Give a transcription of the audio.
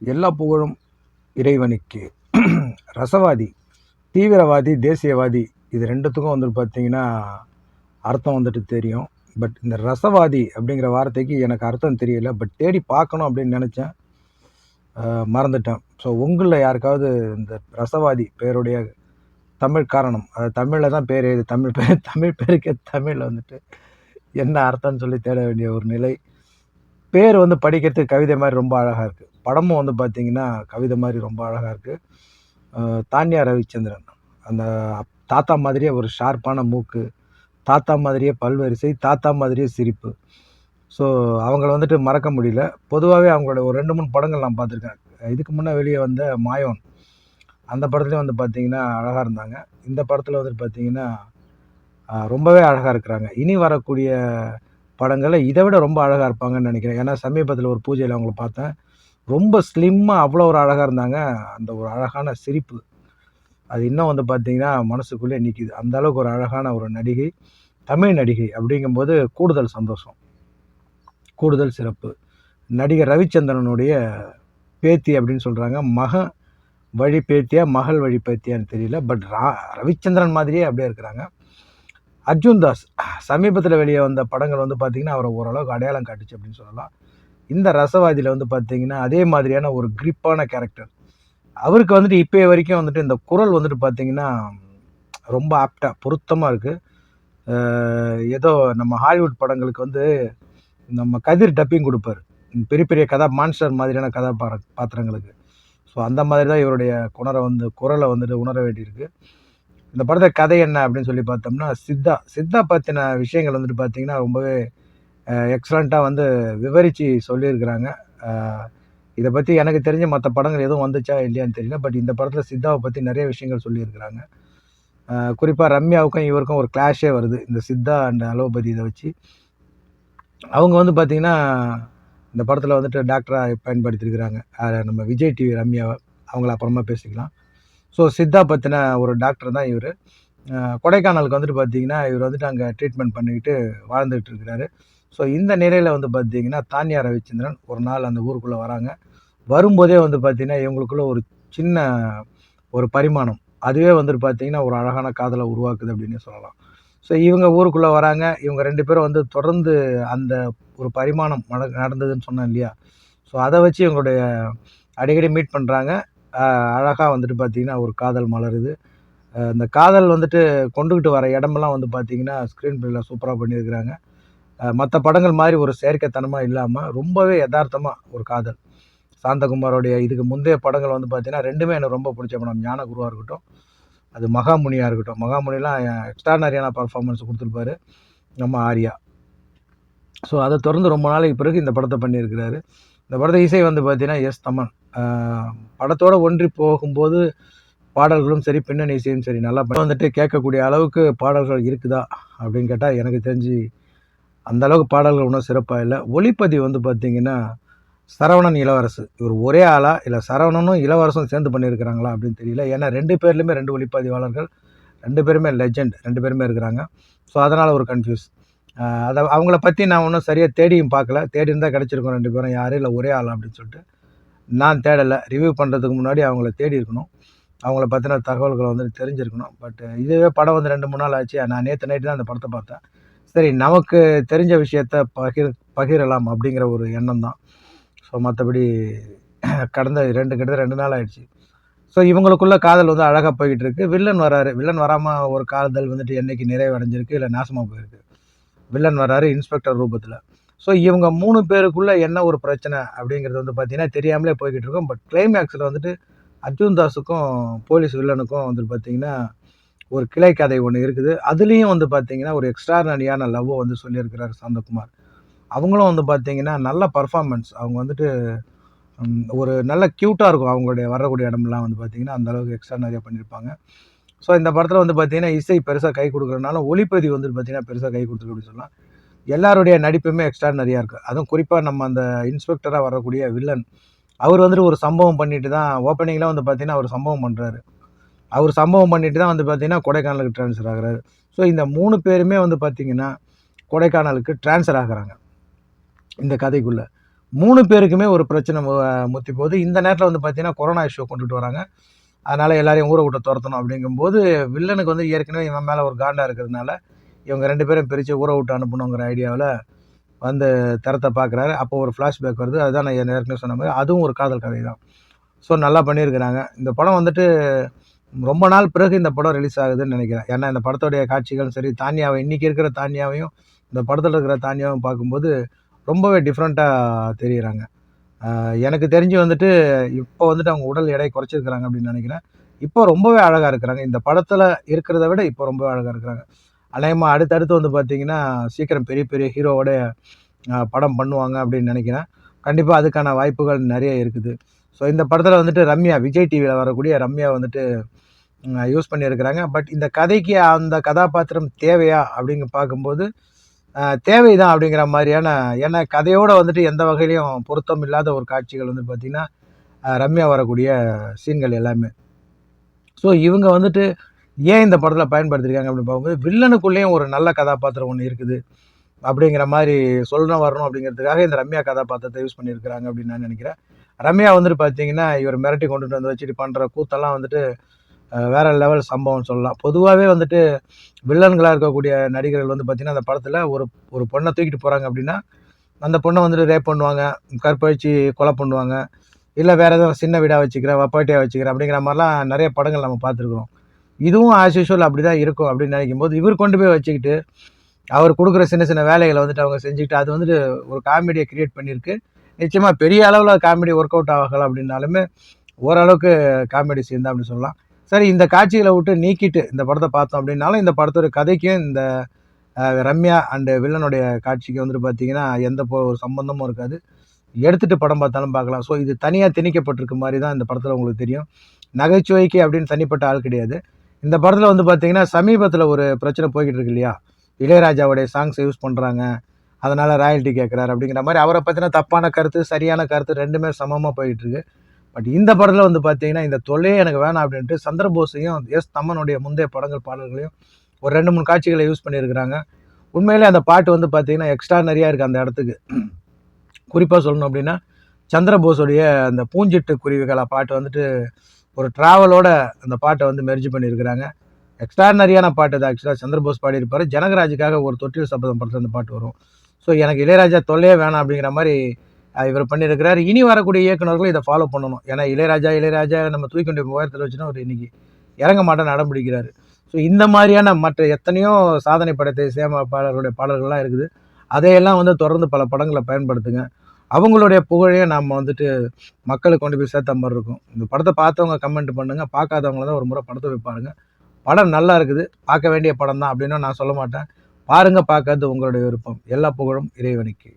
எல்லா புகழும் இறைவனுக்கு. ரசவாதி தீவிரவாதி தேசியவாதி இது ரெண்டுத்துக்கும் வந்துட்டு பார்த்தீங்கன்னா அர்த்தம் வந்துட்டு தெரியும். பட் இந்த ரசவாதி அப்படிங்கிற வார்த்தைக்கு எனக்கு அர்த்தம் தெரியல. பட் தேடி பார்க்கணும் அப்படின்னு நினச்சேன். மறந்துட்டேன். ஸோ உங்களில் யாருக்காவது இந்த ரசவாதி பேருடைய தமிழ் காரணம் அது தமிழில் தான் பேர் இது தமிழ் பேர் தமிழ் பேருக்கே தமிழில் வந்துட்டு என்ன அர்த்தம்னு சொல்லி தேட வேண்டிய ஒரு நிலை பேர் வந்து படிக்கிறதுக்கு கவிதை மாதிரி ரொம்ப அழகாக இருக்குது படமும் வந்து பார்த்திங்கன்னா கவிதை மாதிரி ரொம்ப அழகாக இருக்குது தானியா ரவிச்சந்திரன். அந்த தாத்தா மாதிரியே ஒரு ஷார்ப்பான மூக்கு தாத்தா மாதிரியே பல்வரிசை தாத்தா மாதிரியே சிரிப்பு. ஸோ அவங்கள வந்துட்டு மறக்க முடியல. பொதுவாகவே அவங்களோட ஒரு ரெண்டு மூணு படங்கள் நான் பார்த்துருக்கேன் இதுக்கு முன்னே வெளியே வந்த மாயோன் அந்த படத்துலேயும் வந்து பார்த்திங்கன்னா அழகாக இருந்தாங்க. இந்த படத்தில் வந்துட்டு பார்த்திங்கன்னா ரொம்பவே அழகாக இருக்கிறாங்க. இனி வரக்கூடிய படங்களில் இதை விட ரொம்ப அழகாக இருப்பாங்கன்னு நினைக்கிறேன். ஏன்னா சமீபத்தில் ஒரு பூஜையில் அவங்கள பார்த்தேன். ரொம்ப ஸ்லிம்மாக அவ்வளோ ஒரு அழகாக இருந்தாங்க. அந்த ஒரு அழகான சிரிப்பு. அது இன்னும் வந்து பார்த்திங்கன்னா மனசுக்குள்ளே நிற்கிது அந்த அளவுக்கு ஒரு அழகான ஒரு நடிகை தமிழ் நடிகை அப்படிங்கும்போது கூடுதல் சந்தோஷம். கூடுதல் சிறப்பு. நடிகர் ரவிச்சந்திரனுடைய பேத்தி அப்படின்னு சொல்கிறாங்க மக வழி பேத்தியா மகள் வழி பேத்தியான்னு தெரியல. பட் ரா ரவிச்சந்திரன் மாதிரியே அப்படியே இருக்கிறாங்க. அர்ஜுன் தாஸ் சமீபத்தில் வெளியே வந்த படங்கள் வந்து பார்த்திங்கன்னா அவரை ஓரளவுக்கு அடையாளம் காட்டுச்சு அப்படின்னு சொல்லலாம். இந்த ரசவாதியில் வந்து பார்த்திங்கன்னா அதே மாதிரியான ஒரு கிரிப்பான கேரக்டர் அவருக்கு வந்துட்டு இப்போ வரைக்கும் வந்துட்டு இந்த குரல் வந்துட்டு பார்த்திங்கன்னா ரொம்ப ஆப்டாக பொருத்தமாக இருக்குது ஏதோ நம்ம ஹாலிவுட் படங்களுக்கு வந்து நம்ம கதிர் டப்பிங் கொடுப்பாரு. பெரிய பெரிய கதா மான்ஸ்டர் மாதிரியான கதாபார பாத்திரங்களுக்கு ஸோ அந்த மாதிரி தான் இவருடைய குணரை வந்து குரலை வந்துட்டு உணர வேண்டியிருக்கு. இந்த படத்தை கதை என்ன அப்படின்னு சொல்லி பார்த்தோம்னா சித்தா சித்தா பற்றின விஷயங்கள் வந்துட்டு பார்த்தீங்கன்னா ரொம்பவே எக்ஸலண்ட்டாக வந்து விவரித்து சொல்லியிருக்கிறாங்க. இதை பற்றி எனக்கு தெரிஞ்ச மற்ற படங்கள் எதுவும் வந்துச்சா இல்லையான்னு தெரியல. பட் இந்த படத்தில் சித்தாவை பற்றி நிறைய விஷயங்கள் சொல்லியிருக்கிறாங்க. குறிப்பாக ரம்யாவுக்கும் இவருக்கும் ஒரு கிளாஷே வருது. இந்த சித்தா அண்ட் அலோபதி இதை வச்சு. அவங்க வந்து பார்த்திங்கன்னா இந்த படத்தில் வந்துட்டு டாக்டராக பயன்படுத்தியிருக்கிறாங்க. நம்ம விஜய் டிவி ரம்யாவை. அவங்கள அப்புறமா பேசிக்கலாம். ஸோ சித்தா பற்றின ஒரு டாக்டர் தான் இவர். கொடைக்கானலுக்கு வந்துட்டு பார்த்தீங்கன்னா இவர் வந்துட்டு அங்கே ட்ரீட்மெண்ட் பண்ணிக்கிட்டு வாழ்ந்துகிட்டு இருக்கிறாரு. ஸோ இந்த நிலையில் வந்து பார்த்தீங்கன்னா தானியா ரவிச்சந்திரன் ஒரு நாள் அந்த ஊருக்குள்ளே வராங்க. வரும்போதே வந்து பார்த்திங்கன்னா இவங்களுக்குள்ள ஒரு சின்ன ஒரு பரிமாணம். அதுவே வந்துட்டு பார்த்தீங்கன்னா ஒரு அழகான காதலை உருவாக்குது அப்படின்னு சொல்லலாம். ஸோ இவங்க ஊருக்குள்ளே வராங்க. இவங்க ரெண்டு பேரும் வந்து தொடர்ந்து அந்த ஒரு பரிமாணம் நட- நடந்ததுன்னு சொன்னேன் இல்லையா? ஸோ அதை வச்சு இவங்களுடைய அடிக்கடி மீட் பண்ணுறாங்க அழகாக வந்துட்டு பார்த்தீங்கன்னா ஒரு காதல் மலருது. அந்த இந்த காதல் வந்துட்டு கொண்டுக்கிட்டு வர இடமெல்லாம் வந்து பார்த்தீங்கன்னா ஸ்க்ரீன் பிளேல சூப்பராக பண்ணியிருக்கிறாங்க. மற்ற படங்கள் மாதிரி ஒரு செயற்கைத்தனமாக இல்லாமல் ரொம்பவே யதார்த்தமாக ஒரு காதல். சாந்தகுமாரோடைய இதுக்கு முந்தைய படங்கள் வந்து பார்த்தீங்கன்னா ரெண்டுமே எனக்கு ரொம்ப பிடிச்ச படம். ஞானகுருவாக இருக்கட்டும் அது மகாமுனியாக இருக்கட்டும். மகாமுனிலாம் எக்ஸ்ட்ரானரியான பர்ஃபார்மன்ஸ் கொடுத்துருப்பாரு நம்ம ஆர்யா. ஸோ அதை தொடர்ந்து ரொம்ப நாளைக்கு பிறகு இந்த படத்தை பண்ணியிருக்கிறாரு. இந்த படத்தை இசை வந்து பார்த்தீங்கன்னா எஸ் தமன். படத்தோடு ஒன்றி போகும்போது பாடல்களும் சரி பின்னணி இசையும் சரி நல்லா வந்துட்டு கேட்கக்கூடிய அளவுக்கு பாடல்கள் இருக்குதா அப்படின்னு கேட்டால் எனக்கு தெரிஞ்சு அந்த அளவுக்கு பாடல்கள் ஒன்றும் சிறப்பாக இல்லை. ஒளிப்பதிவு வந்து பார்த்திங்கன்னா சரவணன் இளவரசு. இவர் ஒரே ஆளா இல்லை சரவணனும் இளவரசும் சேர்ந்து பண்ணியிருக்கிறாங்களா அப்படின்னு தெரியல. ஏன்னா ரெண்டு பேர்லையுமே ரெண்டு ஒளிப்பதிவாளர்கள் ரெண்டு பேருமே லெஜெண்ட் ரெண்டு பேருமே இருக்கிறாங்க. ஸோ அதனால் ஒரு கன்ஃபியூஸ் அதை அவங்கள பற்றி நான் ஒன்றும் சரியாக தேடியும் பார்க்கல தேடி இருந்தால் கிடச்சிருக்கோம் ரெண்டு பேரும். யாரும் இல்லை ஒரே ஆள் அப்படின்னு சொல்லிட்டு. நான் தேடலை. ரிவ்யூ பண்ணுறதுக்கு முன்னாடி அவங்கள தேடி இருக்கணும். அவங்கள பற்றின தகவல்களை வந்து தெரிஞ்சிருக்கணும். பட் இதுவே படம் வந்து ரெண்டு மூணு நாள் ஆச்சு. நான் நேற்று நைட்டு தான் அந்த படத்தை பார்த்தேன். சரி நமக்கு தெரிஞ்ச விஷயத்த பகிர் பகிரலாம் அப்படிங்கிற ஒரு எண்ணம் தான். ஸோ மற்றபடி கடந்த ரெண்டு கிட்டத்தட்ட ரெண்டு நாள் ஆயிடுச்சு. ஸோ இவங்களுக்குள்ள காதல் வந்து அழகாக போய்கிட்டு இருக்கு. வில்லன் வராரு. வில்லன் வராமல் ஒரு காதல் வந்துட்டு என்னைக்கு நிறைவடைஞ்சிருக்கு இல்லை நாசமாக போயிருக்கு. வில்லன் வராரு இன்ஸ்பெக்டர் ரூபத்தில். ஸோ இவங்க மூணு பேருக்குள்ள என்ன ஒரு பிரச்சனை அப்படிங்கிறது வந்து பார்த்தீங்கன்னா தெரியாமலே போய்கிட்டு இருக்கும். பட் கிளைமேக்ஸில் வந்துட்டு அர்ஜுன் தாஸுக்கும் போலீஸ் வில்லனுக்கும் வந்து பார்த்தீங்கன்னா ஒரு கிளை கதை ஒன்று இருக்குது. அதுலேயும் வந்து பார்த்தீங்கன்னா ஒரு எக்ஸ்ட்ரானரியான லவ்வை வந்து சொல்லியிருக்கிறார் சந்தகுமார். அவங்களும் வந்து பார்த்தீங்கன்னா நல்ல பர்ஃபார்மன்ஸ் அவங்க வந்துட்டு ஒரு நல்ல க்யூட்டாக இருக்கும். அவங்களுடைய வரக்கூடிய இடமெல்லாம் வந்து பார்த்திங்கன்னா அந்த அளவுக்கு எக்ஸ்ட்ரா நிறையா பண்ணியிருப்பாங்க ஸோ இந்த படத்தில் வந்து பார்த்திங்கன்னா இசை பெருசாக கை கொடுக்குறதுனால ஒளிப்பதிவு வந்து பார்த்தீங்கன்னா பெருசாக கை கொடுத்துருக்கு அப்படின்னு சொல்லலாம். எல்லாருடைய நடிப்புமே எக்ஸ்ட்ரா நிறையா இருக்குது அதுவும் குறிப்பாக நம்ம அந்த இன்ஸ்பெக்டராக வரக்கூடிய வில்லன் அவர் வந்துட்டு ஒரு சம்பவம் பண்ணிட்டு தான் ஓப்பனிங்கில் வந்து பார்த்தீங்கன்னா அவர் சம்பவம் பண்ணுறாரு அவர் சம்பவம் பண்ணிட்டு தான் வந்து பார்த்தீங்கன்னா கொடைக்கானலுக்கு ட்ரான்ஸ்ஃபர் ஆகிறாரு. ஸோ இந்த மூணு பேருமே வந்து பார்த்திங்கன்னா கொடைக்கானலுக்கு ட்ரான்ஸ்ஃபர் ஆகுறாங்க. இந்த கதைக்குள்ளே. மூணு பேருக்குமே ஒரு பிரச்சனை மு- முத்தி போகுது. இந்த நேரத்தில் வந்து பார்த்தீங்கன்னா கொரோனா இஷ்யூ கொண்டுட்டு வராங்க. அதனால் எல்லாரையும் ஊரை விட்டு துரத்தணும் அப்படிங்கும்போது வில்லனுக்கு வந்து ஏற்கனவே இவன் மேலே ஒரு காண்டாக இருக்கிறதுனால இவங்க ரெண்டு பேரும் பிரித்து ஊரை விட்டு அனுப்பணுங்கிற ஐடியாவில் வந்து தரத்தை பார்க்குறாரு அப்போ ஒரு ஃப்ளாஷ்பேக் வருது. அதுதான் நான் ஏற்கனவே சொன்ன மாதிரி அதுவும் ஒரு காதல் கதை தான் ஸோ நல்லா பண்ணியிருக்கிறாங்க. இந்த படம் வந்துட்டு ரொம்ப நாள் பிறகு இந்த படம் ரிலீஸ் ஆகுதுன்னு நினைக்கிறேன். ஏன்னா இந்த படத்தோடைய காட்சிகளும் சரி தானியாவை இன்றைக்கி இருக்கிற தானியாவையும் இந்த படத்தில் இருக்கிற தானியாவும் பார்க்கும்போது ரொம்பவே டிஃப்ரெண்ட்டாக தெரிகிறாங்க எனக்கு தெரிஞ்சு வந்துட்டு இப்போ வந்துட்டு அவங்க உடல் எடை குறைச்சிருக்கிறாங்க அப்படின்னு நினைக்கிறேன். இப்போ ரொம்பவே அழகாக இருக்கிறாங்க. இந்த படத்தில் இருக்கிறத விட இப்போ ரொம்பவே அழகாக இருக்கிறாங்க. அநேகமாக அடுத்தடுத்து வந்து பார்த்தீங்கன்னா சீக்கிரம் பெரிய பெரிய ஹீரோவோட படம் பண்ணுவாங்க அப்படின்னு நினைக்கிறேன். கண்டிப்பாக அதுக்கான வாய்ப்புகள் நிறைய இருக்குது. ஸோ இந்த படத்தில் வந்துட்டு ரம்யா விஜய் டிவியில் வரக்கூடிய ரம்யா வந்துட்டு யூஸ் பண்ணியிருக்கிறாங்க. பட் இந்த கதைக்கு அந்த கதாபாத்திரம் தேவையா அப்படிங்க பார்க்கும்போது தேவை தேவைதான் அப்படிங்கிற மாதிரியான ஏன்னா கதையோடு வந்துட்டு எந்த வகையிலையும் பொருத்தம் இல்லாத ஒரு காட்சிகள் வந்து பார்த்திங்கன்னா ரம்யா வரக்கூடிய சீன்கள் எல்லாமே. ஸோ இவங்க வந்துட்டு ஏன் இந்த படத்தில் பயன்படுத்தியிருக்காங்க அப்படின்னு பார்க்கும்போது வில்லனுக்குள்ளேயும் ஒரு நல்ல கதாபாத்திரம் ஒன்று இருக்குது. அப்படிங்கிற மாதிரி சொல்ல வரணும் அப்படிங்கிறதுக்காக இந்த ரம்யா கதாபாத்திரத்தை யூஸ் பண்ணியிருக்கிறாங்க அப்படின்னு நான் நினைக்கிறேன். ரம்யா வந்துட்டு பார்த்தீங்கன்னா இவர் மிரட்டி கொண்டுட்டு வந்து வச்சுட்டு பண்ணுற கூத்தெல்லாம் வந்துட்டு வேற லெவல் சம்பவம் சொல்லலாம். பொதுவாகவே வந்துட்டு வில்லன்களாக இருக்கக்கூடிய நடிகர்கள் வந்து பார்த்திங்கன்னா அந்த படத்தில் ஒரு ஒரு பொண்ணை தூக்கிட்டு போகிறாங்க அப்படின்னா அந்த பொண்ணை வந்துட்டு ரேப் பண்ணுவாங்க கற்பழிச்சு கொலை பண்ணுவாங்க இல்லை வேறு எதுவும் சின்ன வீடாக வச்சுக்கிறேன் வப்பாட்டியாக வச்சுக்கிறேன் அப்படிங்கிற மாதிரிலாம் நிறைய படங்கள் நம்ம பார்த்துருக்குறோம். இதுவும் ஆஸ் யூஷுவல் அப்படி தான் இருக்கும் அப்படின்னு நினைக்கும் போது இவர் கொண்டு போய் வச்சுக்கிட்டு அவர் கொடுக்குற சின்ன சின்ன வேலைகளை வந்துட்டு அவங்க செஞ்சுக்கிட்டு அது வந்துட்டு ஒரு காமெடியை கிரியேட் பண்ணியிருக்கு. நிச்சயமாக பெரிய அளவில் காமெடி ஒர்க் அவுட் ஆகலாம் அப்படின்னாலுமே ஓரளவுக்கு காமெடி சீன் தான் அப்படின்னு சொல்லலாம். சரி இந்த காட்சிகளை விட்டு நீக்கிட்டு இந்த படத்தை பார்த்தோம் அப்படின்னாலும் இந்த படத்தோட கதைக்கும் இந்த ரம்யா அண்டு வில்லனுடைய காட்சிக்கு வந்துட்டு பார்த்தீங்கன்னா எந்த போ- ஒரு சம்பந்தமும் இருக்காது. எடுத்துகிட்டு படம் பார்த்தாலும் பார்க்கலாம். ஸோ இது தனியாக திணிக்கப்பட்டிருக்க மாதிரி தான் இந்த படத்தில் உங்களுக்கு தெரியும். நகைச்சுவைக்கு அப்படின்னு தனிப்பட்ட ஆள் கிடையாது. இந்த படத்தில் வந்து பார்த்தீங்கன்னா சமீபத்தில் ஒரு பிரச்சனை போய்கிட்டு இருக்கு இல்லையா இளையராஜாவுடைய சாங்ஸை யூஸ் பண்ணுறாங்க அதனால் ராயல்ட்டி கேட்குறாரு அப்படிங்கிற மாதிரி அவரை பற்றின தப்பான கருத்து சரியான கருத்து ரெண்டுமே சமமாக போயிட்டு இருக்கு பட் இந்த படத்தில் வந்து பார்த்தீங்கன்னா இந்த தொல்லையே எனக்கு வேணாம் அப்படின்ட்டு சந்திரபோஸையும் எஸ் தம்மனுடைய முந்தைய படங்கள் பாடல்களையும் ஒரு ரெண்டு மூணு காட்சிகளை யூஸ் பண்ணியிருக்கிறாங்க. உண்மையிலே அந்த பாட்டு வந்து பார்த்தீங்கன்னா எக்ஸ்ட்ரா நிறையா இருக்குது அந்த இடத்துக்கு. குறிப்பாக சொல்லணும் அப்படின்னா சந்திரபோஸுடைய அந்த பூஞ்சிட்டு குருவிகளா பாட்டு வந்துட்டு ஒரு ட்ராவலோட அந்த பாட்டை வந்து மெர்ஜ் பண்ணியிருக்கிறாங்க. எக்ஸ்ட்ரானரியான பாட்டு அது ஆக்சுவலாக சந்திரபோஸ் பாடியிருப்பார். ஜனகராஜுக்காக ஒரு தொட்டில் சபதம் படத்தில் அந்த பாட்டு வரும். ஸோ எனக்கு இளையராஜா தொல்லையே வேணாம் அப்படிங்கிற மாதிரி இவர் பண்ணியிருக்கிறார். இனி வரக்கூடிய இயக்குனர்களும் இதை ஃபாலோ பண்ணணும். ஏன்னா இளையராஜா இளையராஜா நம்ம தூக்கி கொண்டு உயரத்தில் வச்சுன்னா அவர் இன்னைக்கு இறங்க மாட்டேன்னு நடம்பிடிக்கிறார் ஸோ இந்த மாதிரியான மற்ற எத்தனையோ சாதனை படத்தை சேமிப்பாளர்களுடைய பாடல்கள்லாம் இருக்குது. அதையெல்லாம் வந்து தொடர்ந்து பல படங்களை பயன்படுத்துங்க. அவங்களுடைய புகழையும் நாம் வந்துட்டு மக்களுக்கு கொண்டு போய் சேர்த்த மாதிரி இருக்கும். இந்த படத்தை பார்த்தவங்க கமெண்ட் பண்ணுங்கள் பார்க்காதவங்கள தான் ஒரு முறை படத்தை போய் பாருங்கள் படம் நல்லா இருக்குது. பார்க்க வேண்டிய படம் தான் அப்படின்னு நான் சொல்ல மாட்டேன். பாருங்க பார்க்காது உங்களுடைய விருப்பம். எல்லா புகழும் இறைவனுக்கு.